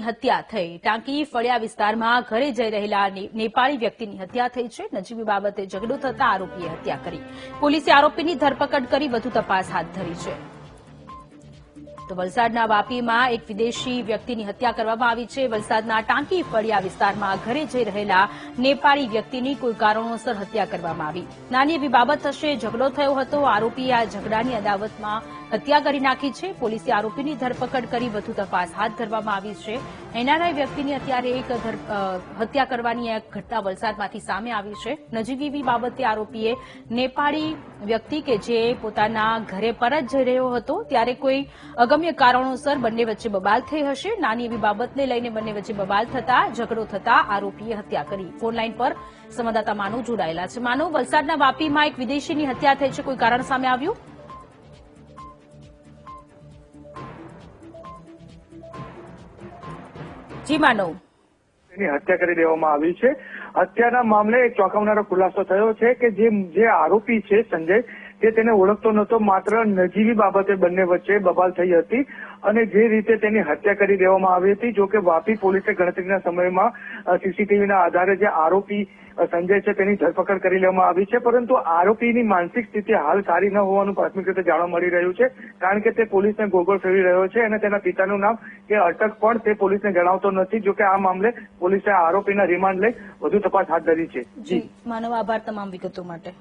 વ્યક્તિની હત્યા થઈ. ટાંકી ફળિયા વિસ્તારમાં ઘરે જઈ રહેલા નેપાળી વ્યક્તિની હત્યા થઈ છે. નજીવી બાબતે ઝઘડો થતા આરોપીએ હત્યા કરી. પોલીસે આરોપીની ધરપકડ કરી વધુ તપાસ હાથ ધરી છે. તો વલસાડના વાપીમાં એક વિદેશી વ્યક્તિની હત્યા કરવામાં આવી છે. વલસાડના ટાંકી ફળિયા વિસ્તારમાં ઘરે જઈ રહેલા નેપાળી વ્યક્તિની કોઈ કારણોસર હત્યા કરવામાં આવી. નાની એવી બાબત હશે. ઝઘડો થયો હતો. આરોપીએ આ ઝઘડાની અદાવતમાં હત્યા કરી નાખી છે. પોલીસે આરોપીની ધરપકડ કરી વધુ તપાસ હાથ ધરવામાં આવી છે. એનઆરઆઈ વ્યક્તિની અત્યારે એક હત્યા કરવાની એક ઘટના વલસાડમાંથી સામે આવી છે. નજીવી એવી બાબતે આરોપીએ નેપાળી વ્યક્તિ કે જે પોતાના ઘરે પરત જઈ રહ્યો હતો, ત્યારે કોઈ અગમ્ય કારણોસર બંને વચ્ચે બબાલ થઈ હશે. નાની એવી બાબતને લઈને બંને વચ્ચે બબાલ થતા, ઝઘડો થતા આરોપીએ હત્યા કરી. ફોનલાઈન પર સંવાદદાતા માનવ જોડાયેલા છે. માનવ, વલસાડના વાપીમાં એક વિદેશીની હત્યા થઈ છે. કોઈ કારણ સામે આવ્યું? જી તેની હત્યા કરી દેવામાં આવી છે. હત્યાના મામલે એક ચોંકાવનારો ખુલાસો થયો છે કે જે આરોપી છે સંજય, તે તેને ઓળખતો નહોતો, માત્ર નજીવી બાબતે બંને વચ્ચે બબાલ થઈ હતી અને જે રીતે તેની હત્યા કરી દેવામાં આવી હતી જો કે વાપી પોલીસે ગણતરીના સમયમાં સીસીટીવીના આધારે જે આરોપી સંજય છે તેની ધરપકડ કરી લેવામાં આવી છે, પરંતુ આરોપીની માનસિક સ્થિતિ હાલ સારી ન હોવાનું પ્રાથમિક રીતે જાણવા મળી રહ્યું છે, કારણ કે તે પોલીસને ગોગોળ ફેરવી રહ્યો છે અને તેના પિતાનું નામ કે અટક પણ તે પોલીસને જણાવતો નથી, જોકે આ મામલે પોલીસે આરોપીના રિમાન્ડ લઈ વધુ તપાસ હાથ ધરી છે. જી, માનવ આભાર તમામ વિગતો માટે.